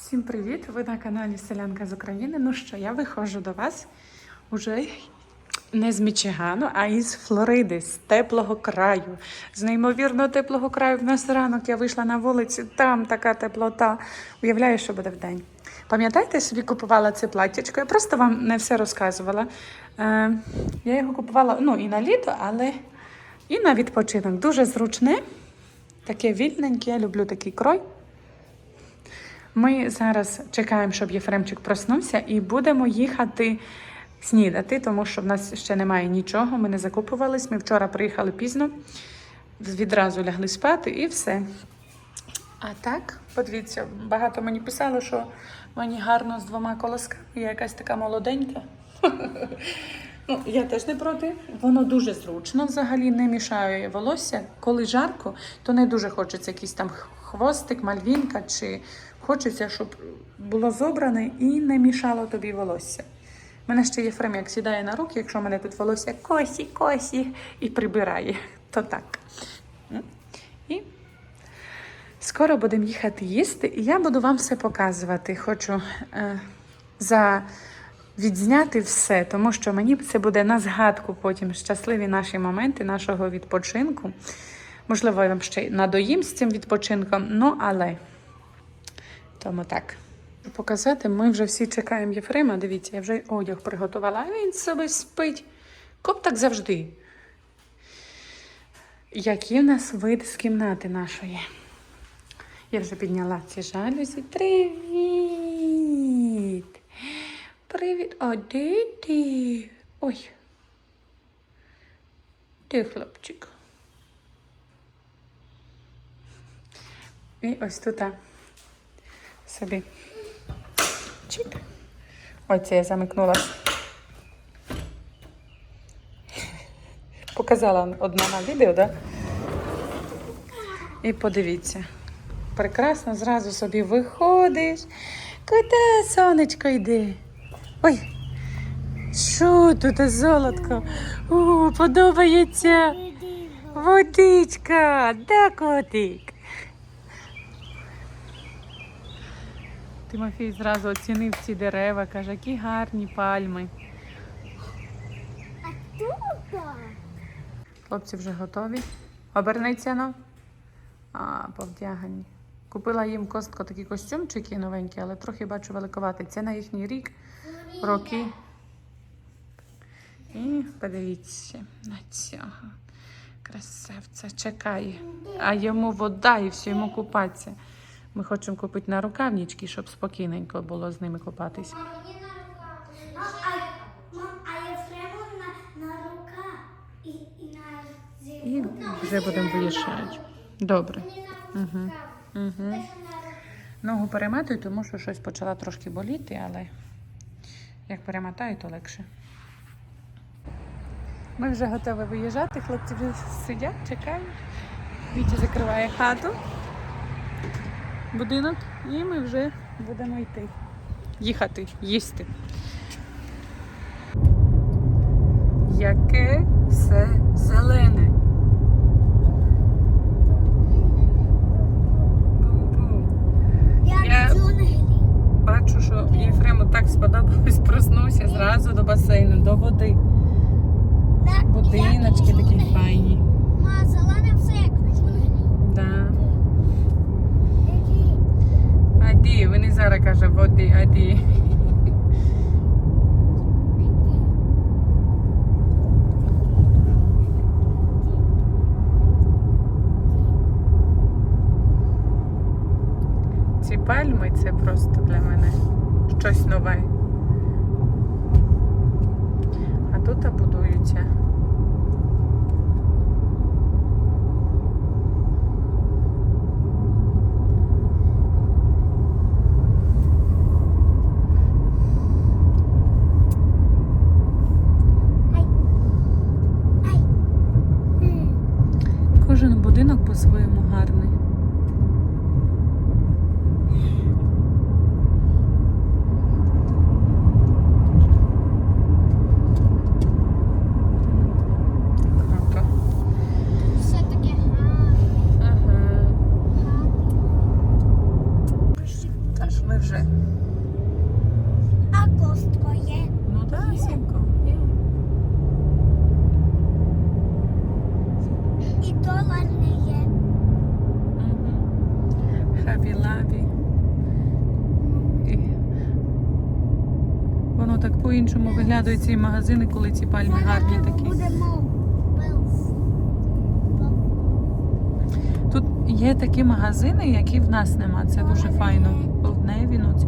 Всім привіт! Ви на каналі Селянка з України. Ну що, я виходжу до вас уже не з Мічигану, а із Флориди, з теплого краю. З неймовірно теплого краю. В нас ранок я вийшла на вулицю, там така теплота. Уявляю, що буде вдень. Пам'ятаєте, я собі купувала це платтячко? Я просто вам не все розказувала. Е, я його купувала ну, і на літо, але і на відпочинок. Дуже зручне, таке вільненьке, я люблю такий крой. Ми зараз чекаємо, щоб Єфремчик проснувся, і будемо їхати снідати, тому що в нас ще немає нічого. Ми не закупувались. Ми вчора приїхали пізно, відразу лягли спати і все. А так, подивіться, багато мені писало, що мені гарно з двома колосками. Я якась така молоденька. Ну, я теж не проти. Воно дуже зручно, взагалі не мішає волосся. Коли жарко, то не дуже хочеться якийсь там хвостик, мальвінка, чи хочеться, щоб було зобране і не мішало тобі волосся. У мене ще є фрем, як сідає на руки, якщо в мене тут волосся косі, косі і прибирає, то так. І скоро будемо їхати їсти, і я буду вам все показувати. Хочу е, за відзняти все, тому що мені це буде на згадку потім щасливі наші моменти нашого відпочинку. Можливо, я вам ще надоїм з цим відпочинком, ну але тому так. Показати, ми вже всі чекаємо Єфрема. Дивіться, я вже одяг приготувала, а він собі спить. Коп так завжди. Які в нас вид з кімнати нашої? Я вже підняла ці жалюзі. Привіт! Привіт! А де ти? Ой. Де хлопчик? І ось тут собі. Чик. Ой, це я замикнулася. Показала одна на відео? Да? І подивіться. Прекрасно зразу собі виходиш. Куди сонечко йде? Ой, що тут золотко? У, подобається. Водичка, да, котик? Тимофій зразу оцінив ці дерева, каже, які гарні пальми. А тут? Хлопці вже готові. Оберниться ну. А, повдягані. Купила їм костко такі костюмчики новенькі, але трохи бачу великоватий. Це на їхній рік, роки. І подивіться на цього. Красавця чекає. А йому вода і все, йому купатися. Ми хочемо купити на рукавнички, щоб спокійненько було з ними купатись. Мам, а, мам, а Єфрему на, на рука і, і на І вже будемо виїжджати. Добре. Угу. Угу. Ногу перемотую, тому що щось почала трошки боліти, але як перемотаю, то легше. Ми вже готові виїжджати, хлопці вже сидять, чекають. Вітя закриває хату, будинок, і ми вже будемо йти. Їхати, їсти. Яке все зелене. Я- Бачу, що Єфрему так сподобалось, проснувся зразу до басейну, до води. Будиночки такі файні. Ма, зелене все як джунглі. Да. Які? Він і зараз каже води, аді. Ці пальми це просто для мене щось нове. А тут будуються. Будинок по-своєму гарний. Ми вже. А костко є. Ну так, сімко. Є. І долар не є. Хабі лабі. І... Воно так по-іншому ці магазини, коли ці пальми гарні такі. Тут є такі магазини, які в нас нема. Це дуже файно. В Неві, ну це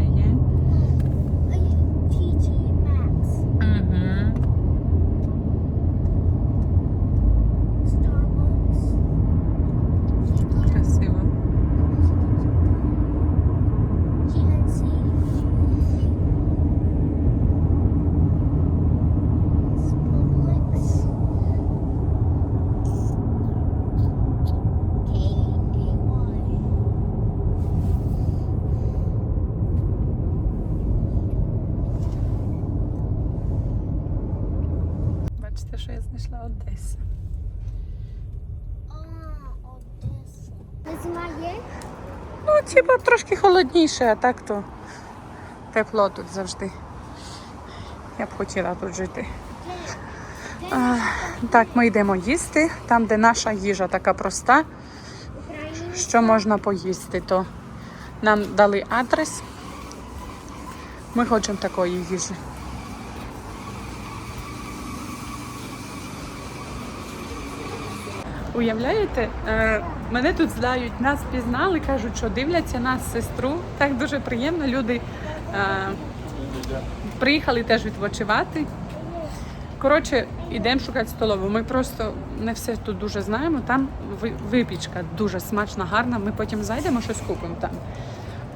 Бачите, що я знайшла Одеса. А, Одеса. Зима є? Ну, типа трошки холодніше, а так то тепло тут завжди. Я б хотіла тут жити. А, так, ми йдемо їсти. Там, де наша їжа така проста, що можна поїсти, то нам дали адрес. Ми хочемо такої їжі. Уявляєте, е, мене тут знають, нас пізнали, кажуть, що дивляться нас, сестру. Так дуже приємно. Люди е, приїхали теж відпочивати. Коротше, йдемо шукати столову. Ми просто не все тут дуже знаємо. Там випічка дуже смачна, гарна. Ми потім зайдемо, щось купимо там.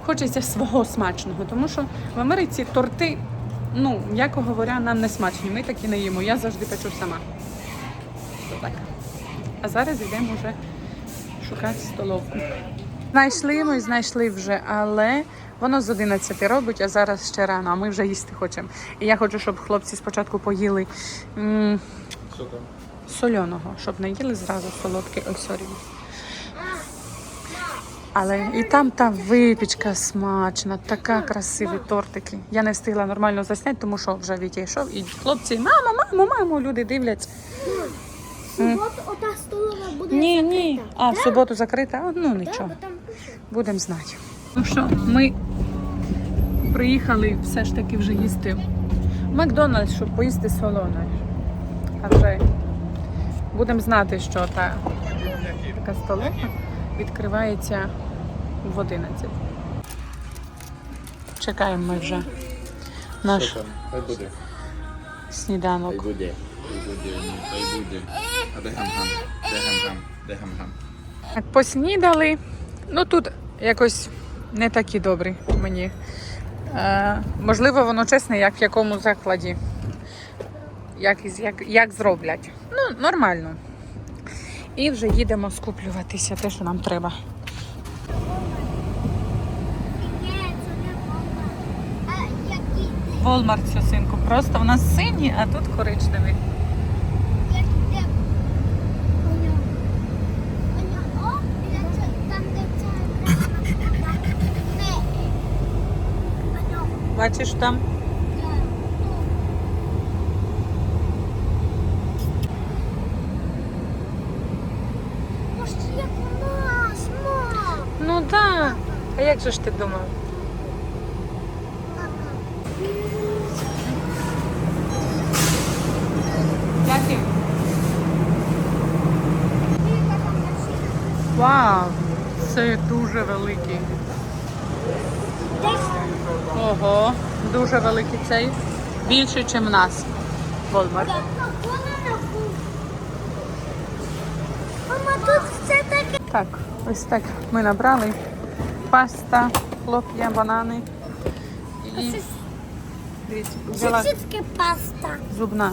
Хочеться свого смачного, тому що в Америці торти, ну, м'яко говоря, нам не смачні. Ми такі не їмо. Я завжди печу сама. Так. А зараз йдемо вже шукати столовку. Знайшли ми, знайшли вже, але воно з 11 робить, а зараз ще рано, а ми вже їсти хочемо. І я хочу, щоб хлопці спочатку поїли м, сольоного, щоб не їли зразу солодке. Ой, сорі. Але і там та випічка смачна, така красиві тортики. Я не встигла нормально засняти, тому що вже Вітя йшов, і хлопці, мамо, мамо, мамо, люди дивляться. Суботу ота столова буде Ні, ні. закрита. А, в суботу закрита? А, Ну нічого. бо там пише. Будемо знати. Ну що, ми приїхали все ж таки вже їсти в Макдональдс, щоб поїсти солоне. А вже будемо знати, що та така столова відкривається в 11. Чекаємо ми вже наш Хай буде. сніданок. Буде. Буде. Хай буде. А де гам-гам? Де гам-гам? Де гам-гам? Поснідали. Ну тут якось не такі добрі мені. Е, можливо, воно чесне, як в якому закладі. Як, як, як зроблять. Ну, нормально. І вже їдемо скуплюватися, те, що нам треба. Волмарт цю синку. Просто в нас синій, а тут коричневий. як де у нього? У нього о, біля цього, там де це не. У нього. Бачиш там? Може, як у нас, мам. Ну так. А як же ж ти думав? Вау! Це дуже великий. Ого, дуже великий цей. Більше, ніж в нас. Волмарт. Мама, тут все таке. Так, ось так ми набрали паста, хлоп'я, банани і дивіться, взяла паста. зубна.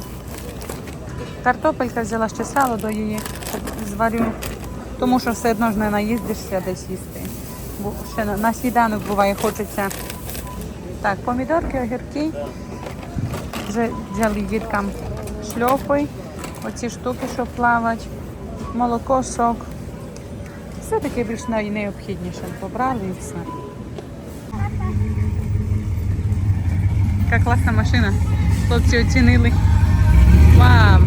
Картопелька взяла ще сало до її зварю, тому що все одно ж не наїздишся десь їсти. Бо ще на, на сніданок буває хочеться. Так, помідорки, огірки. Вже взяли діткам шльопи, оці штуки, що плавать, молоко, сок. Все таке більш най- необхідніше. Побрали і все. яка класна машина. Хлопці оцінили. Вау!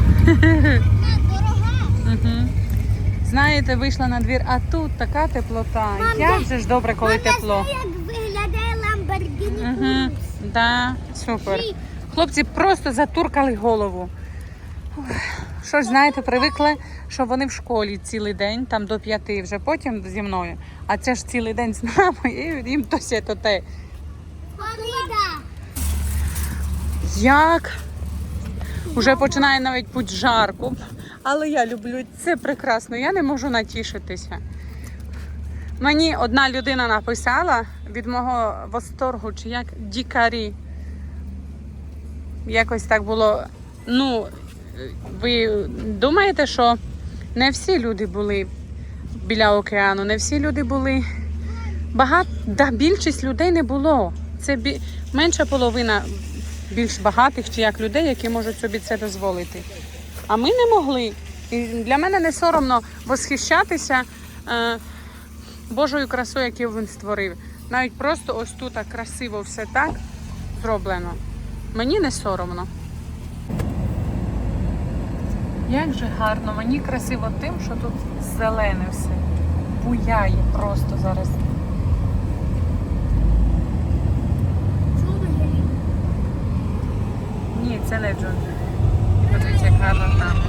Знаєте, вийшла на двір, а тут така теплота. Як же ж добре, коли тепло. Угу. Да, супер. Хлопці просто затуркали голову. Що ж, знаєте, привикли, що вони в школі цілий день, там до п'яти, вже потім зі мною. А це ж цілий день з нами, і їм то сє, то те. Як? Уже починає навіть путь жарко. Але я люблю це прекрасно, я не можу натішитися. Мені одна людина написала від мого восторгу, чи як дікарі. Якось так було. Ну, ви думаєте, що не всі люди були біля океану, не всі люди були. Багато, да, більшість людей не було. Це бі... менша половина більш багатих чи як людей, які можуть собі це дозволити. А ми не могли. І для мене не соромно восхищатися е, Божою красою, яку він створив. Навіть просто ось тут так красиво все так зроблено. Мені не соромно. Як же гарно, мені красиво тим, що тут зелене все. Буяє просто зараз. Ні, це не джунглі. Подивіться, як гарно там.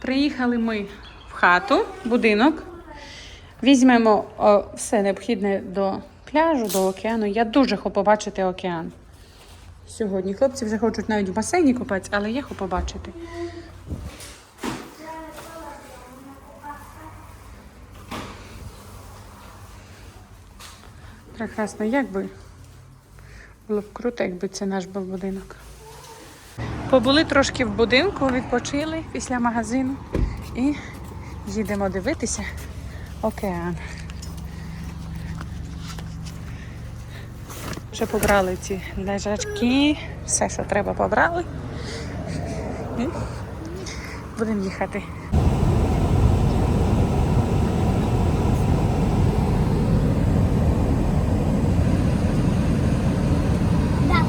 Приїхали ми хату, будинок. Візьмемо о, все необхідне до пляжу, до океану. Я дуже хочу побачити океан. Сьогодні хлопці вже хочуть навіть в басейні купатися, але я хочу побачити. Прекрасно, як би було б круто, якби це наш був будинок. Побули трошки в будинку, відпочили після магазину і їдемо дивитися океан. Вже побрали ці лежачки, все, що треба, побрали. Будемо їхати. Да.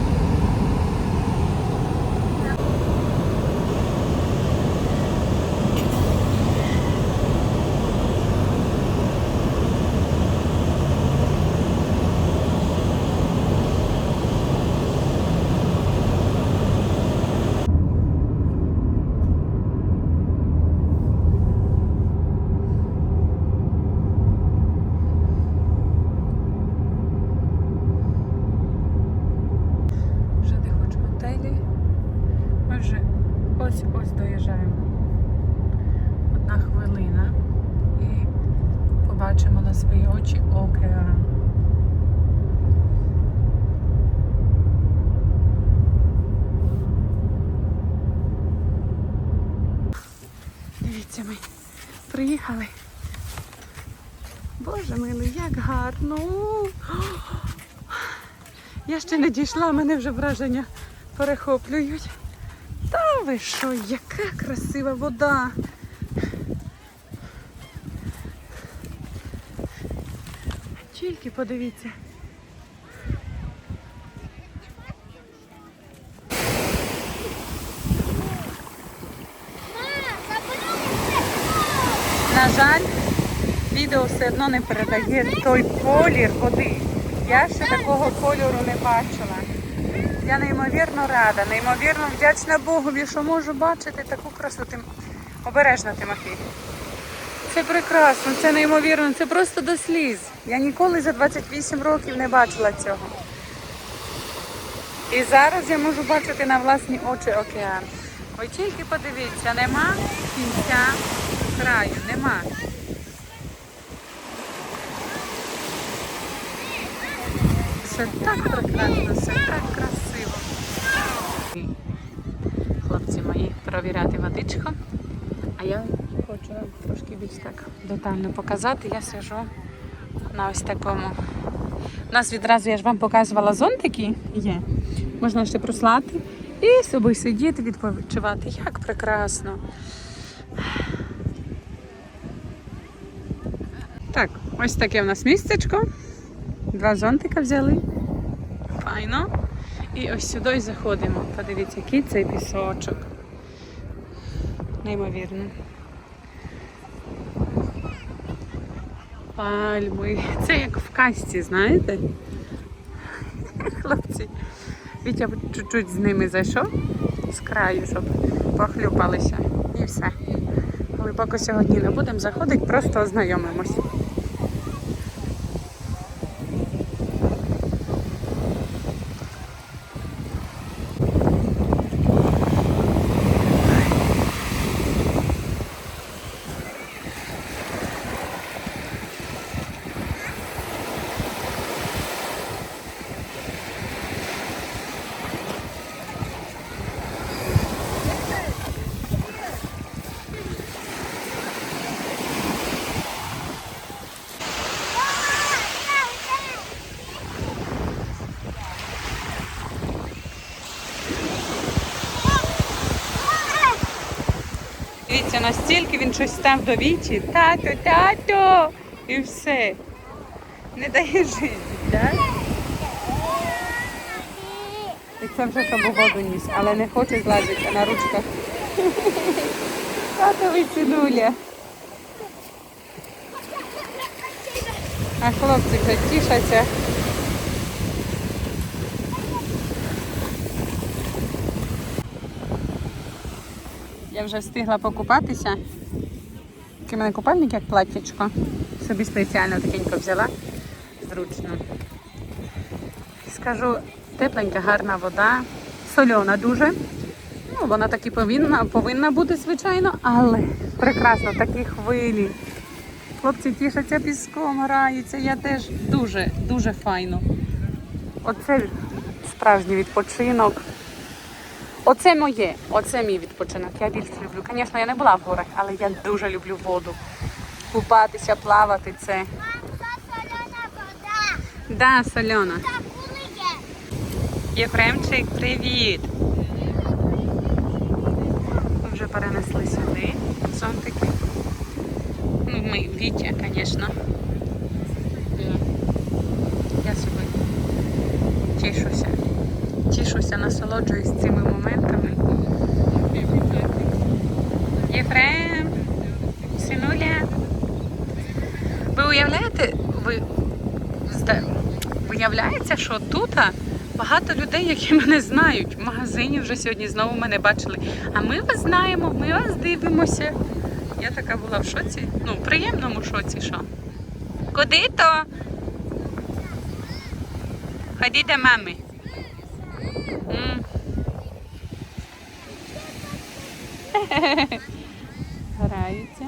Вже не хочу готелі. Ми вже ось-ось доїжджаємо. Одна хвилина. І побачимо на свої очі океан. Дивіться, ми приїхали. Боже милий, як гарно! Я ще не дійшла, мене вже враження перехоплюють. Та ви що, яка красива вода. Тільки подивіться. На жаль, відео все одно не передає той колір води. Я ще такого кольору не бачила. Я неймовірно рада, неймовірно вдячна Богові, що можу бачити таку красу. Тим... Обережно, Тимофій. Це прекрасно, це неймовірно, це просто до сліз. Я ніколи за 28 років не бачила цього. І зараз я можу бачити на власні очі океан. Ви тільки подивіться, нема кінця краю, нема. Все так прекрасно, все так красиво. Хлопці мої провіряти водичку. А я хочу вам трошки більш так детально показати. Я сижу на ось такому. У нас відразу я ж вам показувала зонтики є. Можна ще прослати і собі сидіти, відпочивати. Як прекрасно. Так, ось таке в нас містечко. Два зонтика взяли. Файно. І ось сюди заходимо. Подивіться, який цей пісочок. Неймовірно. Пальми. Це як в касті, знаєте? Хлопці. Вітя чуть-чуть з ними зайшов з краю, щоб похлюпалися. І все. Глибоко сьогодні не будемо заходити, просто ознайомимось. Дивіться, настільки він щось став до вічі. Тато, тато! І все. Не дає жити, так? І це вже щоб у воду ніс, але не хоче злазити на ручках. Татовий синуля. А хлопці вже тішаться. Я вже встигла покупатися. Такий мене купальник, як платтячко. Собі спеціально такенько взяла. Зручно. Скажу, тепленька, гарна вода, сольона дуже. Ну, вона так і повинна, повинна бути, звичайно, але прекрасно, такі хвилі. Хлопці тішаться піском, граються. Я теж дуже, дуже файно. Оце справжній відпочинок. Оце моє, оце мій відпочинок. Я більше люблю. Звісно, я не була в горах, але я дуже люблю воду. Купатися, плавати це. Да, є. Єфремчик, привіт! Ми вже перенесли сюди зонтики. Ну, ми Вітя, звісно. Я собі тішуся. Тішуся, насолоджуюсь цими моментами. Єфрем, синуля. Ви уявляєте, ви виявляється, що тут багато людей, які мене знають. В магазині вже сьогодні знову мене бачили. А ми вас знаємо, ми вас дивимося. Я така була в шоці. Ну, в приємному шоці, що. Куди то? Ході до мами. М. Граються.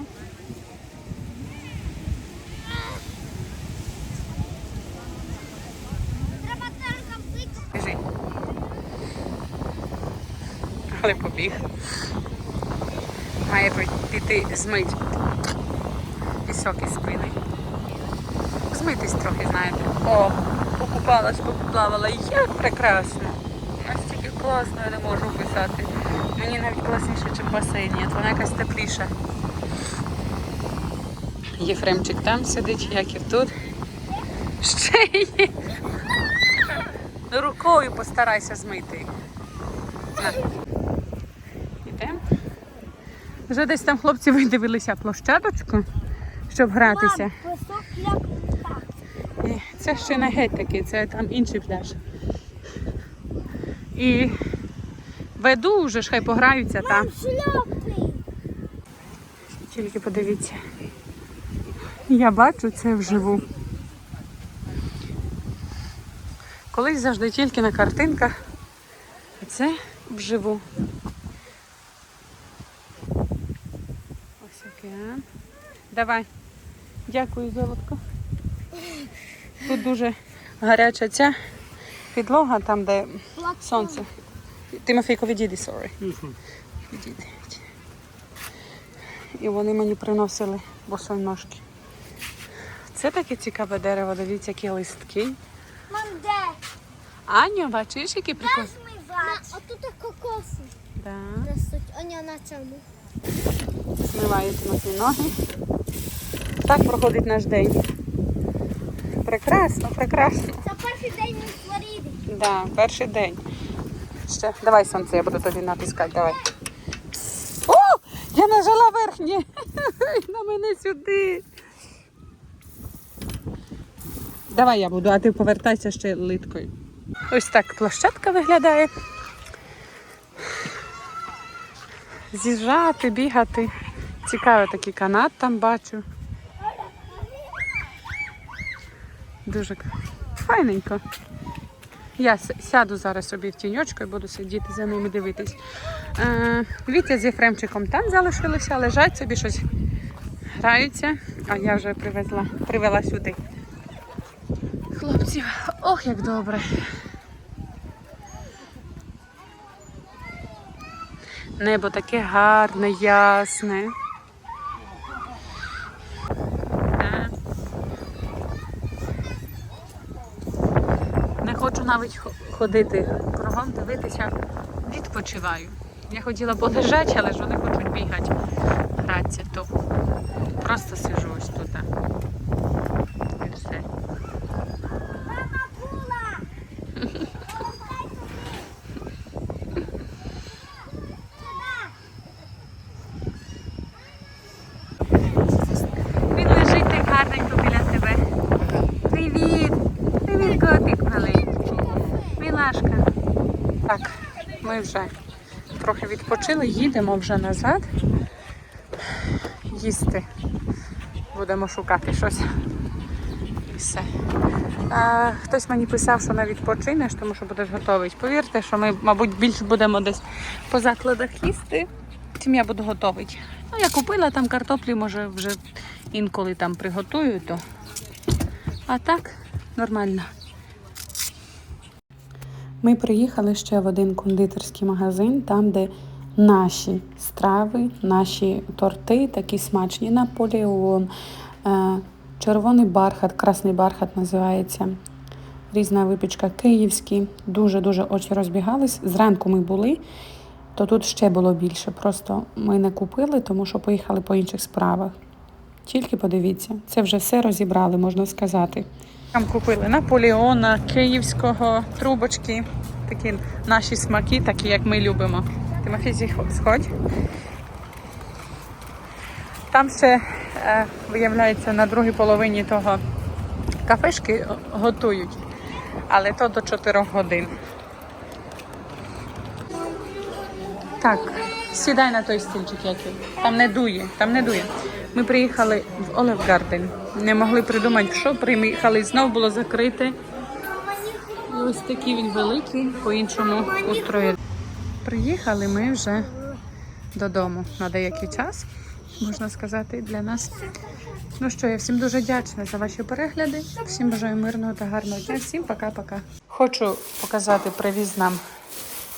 Але побіг. Має піти змить пісок із спини. Змитись трохи, знаєте. О, покупалась, поплавала. Як прекрасно. Настільки класно, я не можу писати. Мені навіть класніше, ніж в басейні, от вона якась тепліша. Єфремчик там сидить, Яків тут. Ще є. Ну, рукою постарайся змити. Ідемо. Вже десь там хлопці видивилися площадочку, щоб гратися. Як. І це ще не геть такий, це там інший пляж. І веду вже ж хай пограються там. Тільки подивіться. Я бачу це вживу. Колись завжди тільки на картинках, а це вживу. Ось океан. Давай. Дякую, золотко. Тут дуже гаряча ця підлога, там, де сонце. Тимофійко, відійди, sorry. Відійди. І вони мені приносили босоножки. Це таке цікаве дерево, дивіться, які листки. Мам, де? Аня, бачиш, які прикольні? А кокоси. Да. Оня на цьому. Змивають мої ноги. Так проходить наш день. прекрасно, прекрасно. Це перший день у Флориді. Да, перший день. Ще, давай сонце, я буду тобі натискати, давай. О! Я нажала верхнє. На мене сюди. Давай я буду, а ти повертайся ще литкою. Ось так площадка виглядає. З'їжджати, бігати. Цікавий такий канат там бачу. Дуже файненько. Я сяду зараз собі в тіньочку і буду сидіти за ними дивитись. Е, Вітя з Єфремчиком там залишилися, лежать собі щось граються, а я вже привезла, привела сюди. Хлопців, ох, як добре. Небо таке гарне, ясне. Навіть ходити кругом, дивитися, відпочиваю. Я хотіла полежати, але ж вони хочуть бігати, гратися, то просто сижу ось тут. І все. Мама була. Він лежить так гарненько біля тебе. Привіт! Привіт, котик маленький. Мілашка. Так, ми вже трохи відпочили, їдемо вже назад. Їсти. Будемо шукати щось. І все. А, хтось мені писав, що не відпочинеш, тому що будеш готовий. Повірте, що ми, мабуть, більше будемо десь по закладах їсти, чим я буду готовий. Ну, я купила там картоплі, може вже інколи там приготую, то. А так, нормально. Ми приїхали ще в один кондитерський магазин, там, де наші страви, наші торти, такі смачні Наполеон, е, червоний бархат, красний бархат називається. Різна випічка київські, дуже-дуже очі розбігались. Зранку ми були, то тут ще було більше. Просто ми не купили, тому що поїхали по інших справах. Тільки подивіться, це вже все розібрали, можна сказати. Там купили Наполеона, київського, трубочки, такі наші смаки, такі як ми любимо. Тимофій, сходь. Там ще, е, виявляється, на другій половині того кафешки готують, але то до 4 годин. Так, сідай на той стільчик, який. Там не дує, там не дує. Ми приїхали в Олев Гарден. Не могли придумати, що приїхали, знов було закрите. І ось такий він великий, по-іншому устроєний. Приїхали ми вже додому на деякий час, можна сказати, для нас. Ну що, я всім дуже вдячна за ваші перегляди. Всім бажаю мирного та гарного дня. Всім пока-пока. Хочу показати, привіз нам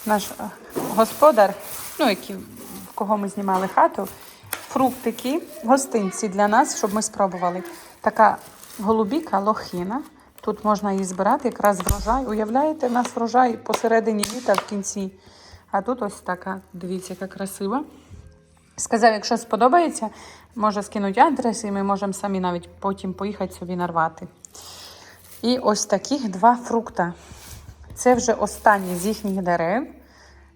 наш е, господар, ну, який, в кого ми знімали хату, фруктики, гостинці для нас, щоб ми спробували. Така голубіка, лохина. Тут можна її збирати, якраз врожай. Уявляєте, у нас врожай посередині літа в кінці. А тут ось така, дивіться, яка красива. Сказав, якщо сподобається, може скинути адрес, і ми можемо самі навіть потім поїхати собі нарвати. І ось таких два фрукта. Це вже останні з їхніх дерев.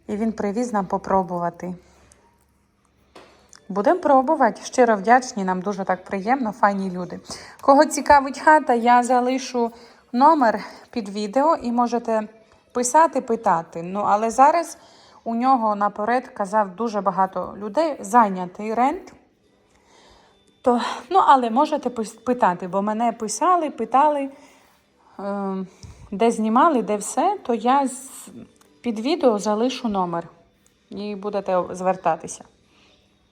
І він привіз нам попробувати. Будемо пробувати. Щиро вдячні, нам дуже так приємно, файні люди. Кого цікавить хата, я залишу номер під відео і можете писати, питати. Ну, але зараз у нього наперед казав дуже багато людей, зайнятий рент. То, ну, але можете питати, бо мене писали, питали, е, де знімали, де все, то я з- під відео залишу номер і будете звертатися.